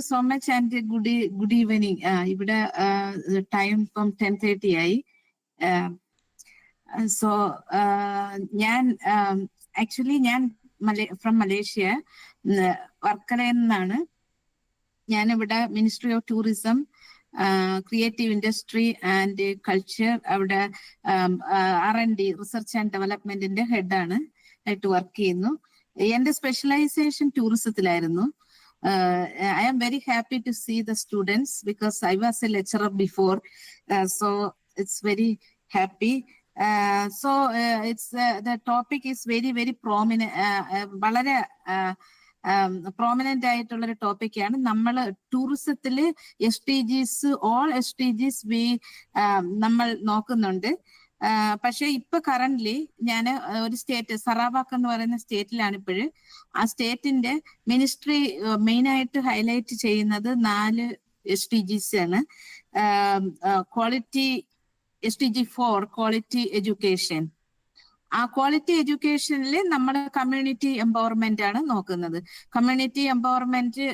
You so much and good good evening ഇവിടെ time ഇപ്പം ten thirty ആയി. So ഞാൻ ആക്ച്വലി ഞാൻ ഫ്രം മലേഷ്യ വർക്കലയിൽ നിന്നാണ്. ഞാനിവിടെ ministry of tourism creative industry and culture അവിടെ R N D research and ഡെവലപ്മെന്റിന്റെ ഹെഡാണ് ആയിട്ട് വർക്ക് ചെയ്യുന്നു. എന്റെ specialisation ടൂറിസത്തിലായിരുന്നു I am very happy to see the students because I was a lecturer before so it's very happy so it's the topic is very very പ്രോമിന വളരെ prominent ആയിട്ടുള്ള ഒരു ടോപ്പിക്കാണ് നമ്മൾ ടൂറിസത്തില് S D Gs all S D Gs we നമ്മൾ നോക്കുന്നുണ്ട് പക്ഷെ ഇപ്പൊ currently ഞാൻ ഒരു സ്റ്റേറ്റ് സറാബാക്ക് എന്ന് പറയുന്ന സ്റ്റേറ്റിലാണ് ഇപ്പോഴ്. ആ സ്റ്റേറ്റിന്റെ മിനിസ്ട്രി മെയിൻ ആയിട്ട് ഹൈലൈറ്റ് ചെയ്യുന്നത് നാല് എസ് ടി ജിസ് ആണ്. Quality S T G four quality education ആ ക്വാളിറ്റി എഡ്യൂക്കേഷനിൽ നമ്മൾ കമ്മ്യൂണിറ്റി എംപവർമെന്റ് ആണ് നോക്കുന്നത്. Community empowerment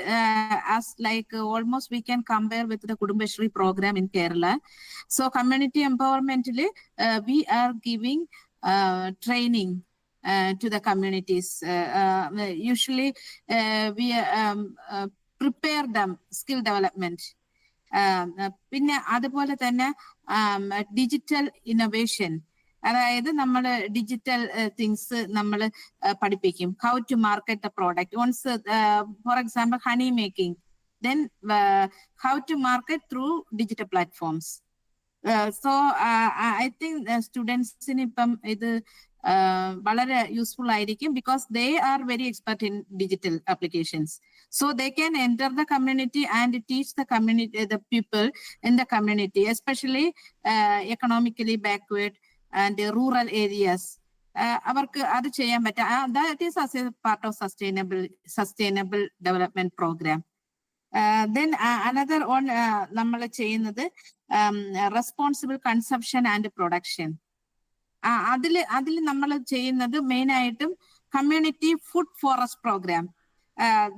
as like almost we can compare with the Kudumbashree programme in Kerala so community എംപവർമെന്റിൽ we are giving training to the communities usually we prepare them skill development പിന്നെ അതുപോലെ തന്നെ digital innovation അതായത് നമ്മൾ digital things നമ്മൾ പഠിപ്പിക്കും how to market the product once for example honey making then how to market through digital platforms so I think സ്റ്റുഡൻസിന് ഇപ്പം ഇത് വളരെ യൂസ്ഫുൾ ആയിരിക്കും because they are very expert in digital applications so they can enter the community and teach the community the people in the community especially economically backward and rural areas അവർക്ക് അത് ചെയ്യാൻ പറ്റും that is part of sustainable sustainable development programme then another one നമ്മൾ ചെയ്യുന്നത് responsible consumption and production അതിൽ അതിൽ നമ്മൾ ചെയ്യുന്നത് മെയിൻ ആയിട്ടും community food forest programme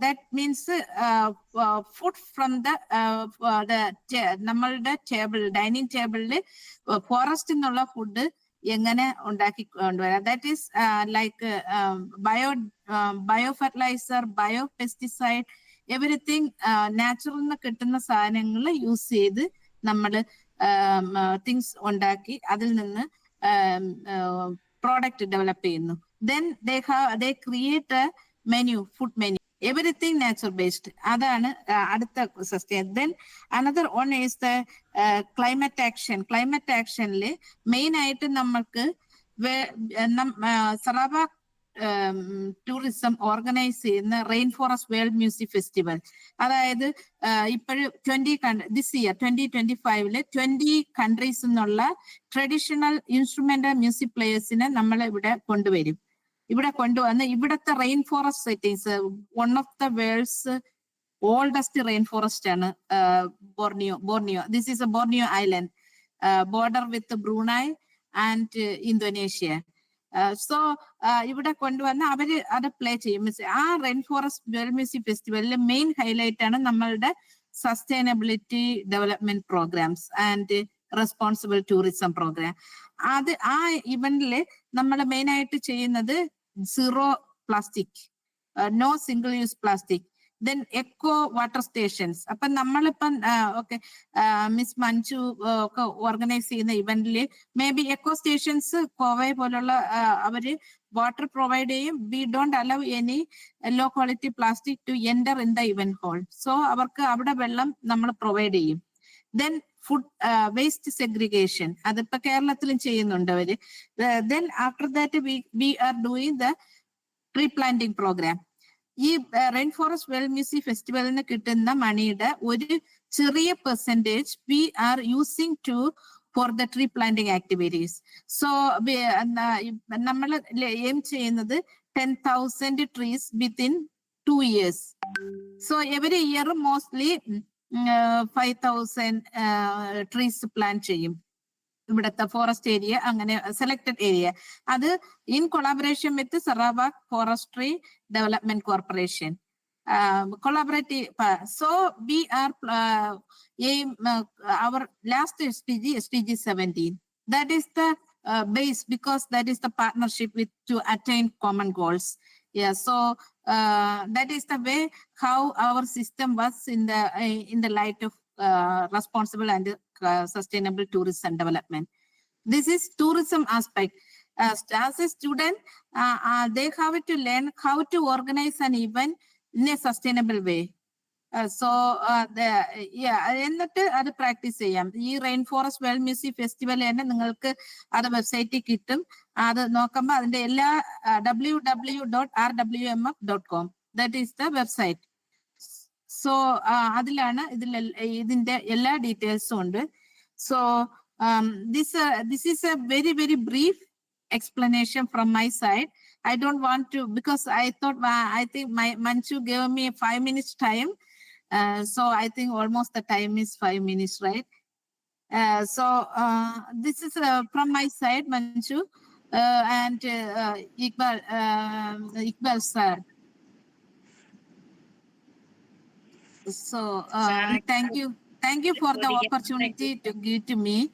that means food from the നമ്മളുടെ ടേബിൾ ഡൈനിങ് ടേബിളിൽ ഫോറസ്റ്റ് എന്നുള്ള ഫുഡ് എങ്ങനെ ഉണ്ടാക്കി കൊണ്ടുവരാം. That is like bio bio fertiliser bio pesticide everything natural നിന്ന് കിട്ടുന്ന സാധനങ്ങൾ യൂസ് ചെയ്ത് നമ്മൾ തിങ്സ് ഉണ്ടാക്കി അതിൽ നിന്ന് പ്രോഡക്റ്റ് ഡെവലപ്പ് ചെയ്യുന്നു. Then they have they create a menu food menu everything natural based അതാണ് അടുത്ത sustain then another one is the climate action climate ആക്ഷനിൽ main ആയിട്ട് നമ്മൾക്ക് സറാബ ടൂറിസം ഓർഗനൈസ് ചെയ്യുന്ന rain forest world music festival അതായത് ഇപ്പോഴും twenty this year twenty twenty ഫൈവിൽ twenty countries എന്നുള്ള traditional instrumental music പ്ലേയേഴ്സിനെ നമ്മൾ ഇവിടെ കൊണ്ടുവരും. ഇവിടെ കൊണ്ടുവന്ന് ഇവിടുത്തെ rainforest settings one of the world's oldest rainforest ആണ് Borneo Borneo this is a Borneo island border with Brunei and Indonesia so ഇവിടെ കൊണ്ടുവന്ന് അവർ അത് പ്ലേ ചെയ്യും. ആ റെയിൻ ഫോറസ്റ്റ് വേൾഡ് മ്യൂസിക് ഫെസ്റ്റിവലിലെ മെയിൻ ഹൈലൈറ്റ് ആണ് നമ്മളുടെ sustainability development programmes and responsible tourism programme അത് ആ ഇവന്റിൽ നമ്മൾ മെയിൻ ആയിട്ട് ചെയ്യുന്നത് zero plastic no single use plastic then eco water stations അപ്പൊ നമ്മളിപ്പം ഓക്കെ മിസ് മഞ്ജു ഒക്കെ ഓർഗനൈസ് ചെയ്യുന്ന ഇവന്റിൽ maybe eco stations Coway പോലുള്ള അവർ വാട്ടർ പ്രൊവൈഡ് ചെയ്യും. We don't allow any low quality plastic to enter in the event hall so അവർക്ക് അവിടെ വെള്ളം നമ്മൾ പ്രൊവൈഡ് ചെയ്യും. ദെൻ ഫുഡ് വേസ്റ്റ് സെഗ്രിഗേഷൻ അതിപ്പോ കേരളത്തിലും ചെയ്യുന്നുണ്ട് അവര് then after that we we are doing the tree planting programme ഈ റെയിൻ ഫോറസ്റ്റ് വെൽ മ്യൂസിക് ഫെസ്റ്റിവലിന് കിട്ടുന്ന മണിയുടെ ഒരു ചെറിയ percentage we are using to for the tree planting activities so നമ്മൾ എയിം ചെയ്യുന്നത് ten thousand trees within two years so every year mostly five thousand trees plan ചെയ്യും ഇവിടുത്തെ forest area അങ്ങനെ selected area അത് in collaboration with Sarawak forestry development corporation um, collaborative. uh, So we are uh, aim uh, our last SDG, SDG 17. That is the uh, base because that is the partnership with to attain common goals. Yeah, so uh, that is the way how our system was in the uh, in the light of uh, responsible and uh, sustainable tourism development. This is tourism aspect. As a student, uh, they have to learn how to organize an event in a sustainable way. Uh, so uh, the yeah എന്നിട്ട് അത് practice ചെയ്യാം ഈ rain forest world music festival തന്നെ നിങ്ങൾക്ക് അത് വെബ്സൈറ്റിൽ കിട്ടും അത് നോക്കുമ്പോൾ അതിന്റെ എല്ലാ W W dot R W M F dot com that is the website so അതിലാണ് ഇതിൽ ഇതിന്റെ എല്ലാ ഡീറ്റെയിൽസും ഉണ്ട് so this this is a very very brief explanation from my side. I don't want to because I thought uh, I think my Manchu gave me five minutes time. Uh, so I think almost the time is five minutes, right? Uh, so uh, this is uh, from my side, Manchu uh, and uh, Iqbal, uh, Iqbal sir. So uh, Thank thank you, thank you for the opportunity to give to me.